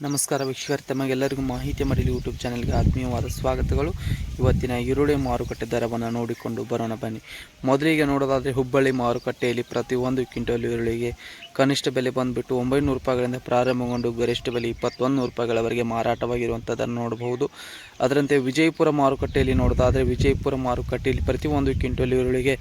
ನಮಸ್ಕಾರ ವೀಕ್ಷಕರ, ತಮಗೆಲ್ಲರಿಗೂ ಮಾಹಿತಿ ಮಡಿಲಿ ಯೂಟ್ಯೂಬ್ ಚಾನೆಲ್ಗೆ ಆತ್ಮೀಯವಾದ ಸ್ವಾಗತಗಳು. ಇವತ್ತಿನ ಈರುಳ್ಳಿ ಮಾರುಕಟ್ಟೆ ದರವನ್ನು ನೋಡಿಕೊಂಡು ಬರೋಣ ಬನ್ನಿ. ಮೊದಲಿಗೆ ನೋಡೋದಾದರೆ ಹುಬ್ಬಳ್ಳಿ ಮಾರುಕಟ್ಟೆಯಲ್ಲಿ ಪ್ರತಿಯೊಂದು ಕ್ವಿಂಟಲ್ ಈರುಳ್ಳಿಗೆ ಕನಿಷ್ಠ ಬೆಲೆ ಬಂದುಬಿಟ್ಟು ಒಂಬೈನೂರು ರೂಪಾಯಿಗಳಿಂದ ಪ್ರಾರಂಭಗೊಂಡು ಗರಿಷ್ಠ ಬೆಲೆ ಇಪ್ಪತ್ತೊಂದು ರೂಪಾಯಿಗಳವರೆಗೆ ಮಾರಾಟವಾಗಿರುವಂಥದ್ದನ್ನು ನೋಡಬಹುದು. ಅದರಂತೆ ವಿಜಯಪುರ ಮಾರುಕಟ್ಟೆಯಲ್ಲಿ ನೋಡೋದಾದರೆ ವಿಜಯಪುರ ಮಾರುಕಟ್ಟೆಯಲ್ಲಿ ಪ್ರತಿಯೊಂದು ಕ್ವಿಂಟಲ್ ಈರುಳ್ಳಿಗೆ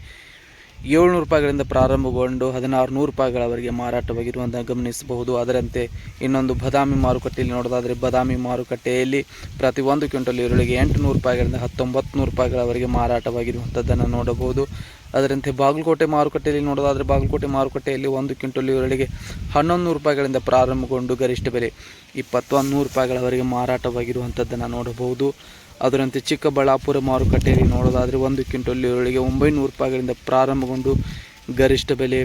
ಏಳ್ನೂರು ರೂಪಾಯಿಗಳಿಂದ ಪ್ರಾರಂಭಗೊಂಡು ಹದಿನಾರು ನೂರು ರೂಪಾಯಿಗಳವರೆಗೆ ಮಾರಾಟವಾಗಿರುವಂತಹ ಗಮನಿಸಬಹುದು. ಅದರಂತೆ ಇನ್ನೊಂದು ಬದಾಮಿ ಮಾರುಕಟ್ಟೆಯಲ್ಲಿ ನೋಡೋದಾದರೆ ಬದಾಮಿ ಮಾರುಕಟ್ಟೆಯಲ್ಲಿ ಪ್ರತಿ ಒಂದು ಕ್ವಿಂಟಲ್ ಈರುಳ್ಳಿಗೆ ಎಂಟುನೂರು ರೂಪಾಯಿಗಳಿಂದ ಹತ್ತೊಂಬತ್ತು ನೂರು ರೂಪಾಯಿಗಳವರೆಗೆ ಮಾರಾಟವಾಗಿರುವಂಥದ್ದನ್ನು ನೋಡಬಹುದು. ಅದರಂತೆ ಬಾಗಲಕೋಟೆ ಮಾರುಕಟ್ಟೆಯಲ್ಲಿ ನೋಡೋದಾದರೆ ಬಾಗಲಕೋಟೆ ಮಾರುಕಟ್ಟೆಯಲ್ಲಿ ಒಂದು ಕ್ವಿಂಟಲ್ ಈರುಳ್ಳಿಗೆ ಹನ್ನೊಂದು ನೂರು ರೂಪಾಯಿಗಳಿಂದ ಪ್ರಾರಂಭಗೊಂಡು ಗರಿಷ್ಠ ಬೆಲೆ ಇಪ್ಪತ್ತೊಂದು ನೂರು ರೂಪಾಯಿಗಳವರೆಗೆ ಮಾರಾಟವಾಗಿರುವಂಥದ್ದನ್ನು ನೋಡಬಹುದು. ಅದರಂತೆ ಚಿಕ್ಕಬಳ್ಳಾಪುರ ಮಾರುಕಟ್ಟೆಯಲ್ಲಿ ನೋಡೋದಾದರೆ ಒಂದು ಕ್ವಿಂಟಲ್ ಈರುಳ್ಳಿಗೆ ಒಂಬೈನೂರು ರೂಪಾಯಿಗಳಿಂದ ಪ್ರಾರಂಭಗೊಂಡು ಗರಿಷ್ಠ ಬೆಲೆ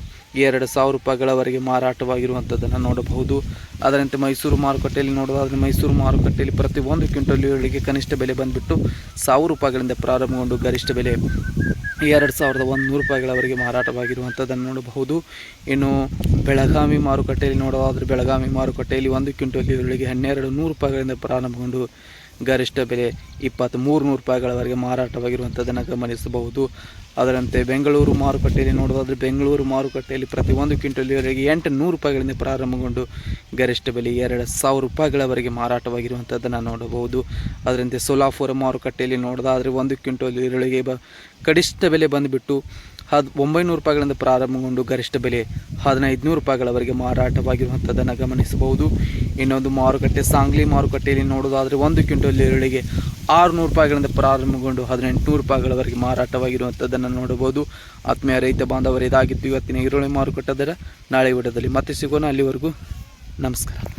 ಎರಡು ಸಾವಿರ ರೂಪಾಯಿಗಳವರೆಗೆ ಮಾರಾಟವಾಗಿರುವಂಥದ್ದನ್ನು ನೋಡಬಹುದು. ಅದರಂತೆ ಮೈಸೂರು ಮಾರುಕಟ್ಟೆಯಲ್ಲಿ ನೋಡೋದಾದರೆ ಮೈಸೂರು ಮಾರುಕಟ್ಟೆಯಲ್ಲಿ ಪ್ರತಿ ಒಂದು ಕ್ವಿಂಟಲ್ ಈರುಳ್ಳಿಗೆ ಕನಿಷ್ಠ ಬೆಲೆ ಬಂದುಬಿಟ್ಟು ಸಾವಿರ ರೂಪಾಯಿಗಳಿಂದ ಪ್ರಾರಂಭಗೊಂಡು ಗರಿಷ್ಠ ಬೆಲೆ ಎರಡು ಸಾವಿರದ ಒಂದುನೂರು ರೂಪಾಯಿಗಳವರೆಗೆ ಮಾರಾಟವಾಗಿರುವಂಥದ್ದನ್ನು ನೋಡಬಹುದು. ಇನ್ನು ಬೆಳಗಾವಿ ಮಾರುಕಟ್ಟೆಯಲ್ಲಿ ನೋಡೋದಾದರೆ ಬೆಳಗಾವಿ ಮಾರುಕಟ್ಟೆಯಲ್ಲಿ ಒಂದು ಕ್ವಿಂಟಲ್ ಈರುಳ್ಳಿಗೆ ಹನ್ನೆರಡು ನೂರು ರೂಪಾಯಿಗಳಿಂದ ಪ್ರಾರಂಭಗೊಂಡು ಗರಿಷ್ಠ ಬೆಲೆ ಇಪ್ಪತ್ತ್ಮೂರು ನೂರು ರೂಪಾಯಿಗಳವರೆಗೆ ಮಾರಾಟವಾಗಿರುವಂಥದ್ದನ್ನು ಗಮನಿಸಬಹುದು. ಅದರಂತೆ ಬೆಂಗಳೂರು ಮಾರುಕಟ್ಟೆಯಲ್ಲಿ ನೋಡೋದಾದರೆ ಬೆಂಗಳೂರು ಮಾರುಕಟ್ಟೆಯಲ್ಲಿ ಪ್ರತಿ ಒಂದು ಕ್ವಿಂಟಲ್ ಈರುಳ್ಳಿಗೆ ಎಂಟು ನೂರು ರೂಪಾಯಿಗಳಿಂದ ಪ್ರಾರಂಭಗೊಂಡು ಗರಿಷ್ಠ ಬೆಲೆ ಎರಡು ಸಾವಿರ ರೂಪಾಯಿಗಳವರೆಗೆ ಮಾರಾಟವಾಗಿರುವಂಥದ್ದನ್ನು ನೋಡಬಹುದು. ಅದರಂತೆ ಸೋಲಾಪುರ ಮಾರುಕಟ್ಟೆಯಲ್ಲಿ ನೋಡೋದಾದರೆ ಒಂದು ಕ್ವಿಂಟಲ್ ಈರುಳ್ಳಿಗೆ ಬ, ಕನಿಷ್ಠ ಬೆಲೆ ಬಂದುಬಿಟ್ಟು ಹದ್ ಒಂಬೈನೂರು ರೂಪಾಯಿಗಳಿಂದ ಪ್ರಾರಂಭಗೊಂಡು ಗರಿಷ್ಠ ಬೆಲೆ ಹದಿನೈದು ನೂರು ರೂಪಾಯಿಗಳವರೆಗೆ ಮಾರಾಟವಾಗಿರುವಂಥದ್ದನ್ನು ಗಮನಿಸಬಹುದು. ಇನ್ನೊಂದು ಮಾರುಕಟ್ಟೆ, ಸಾಂಗ್ಲಿ ಮಾರುಕಟ್ಟೆಯಲ್ಲಿ ನೋಡೋದಾದರೆ ಒಂದು ಕ್ವಿಂಟಲ್ ಈರುಳ್ಳಿಗೆ ಆರುನೂರು ರೂಪಾಯಿಗಳಿಂದ ಪ್ರಾರಂಭಗೊಂಡು ಹದಿನೆಂಟುನೂರು ರೂಪಾಯಿಗಳವರೆಗೆ ಮಾರಾಟವಾಗಿರುವಂಥದ್ದನ್ನು ನೋಡಬಹುದು. ಆತ್ಮೀಯ ರೈತ ಬಾಂಧವರು ಇದಾಗಿದ್ದು ಇವತ್ತಿನ ಈರುಳ್ಳಿ ಮಾರುಕಟ್ಟೆ ದರ. ನಾಳೆ ವಿಡದಲ್ಲಿ ಮತ್ತೆ ಸಿಗೋಣ. ಅಲ್ಲಿವರೆಗೂ ನಮಸ್ಕಾರ.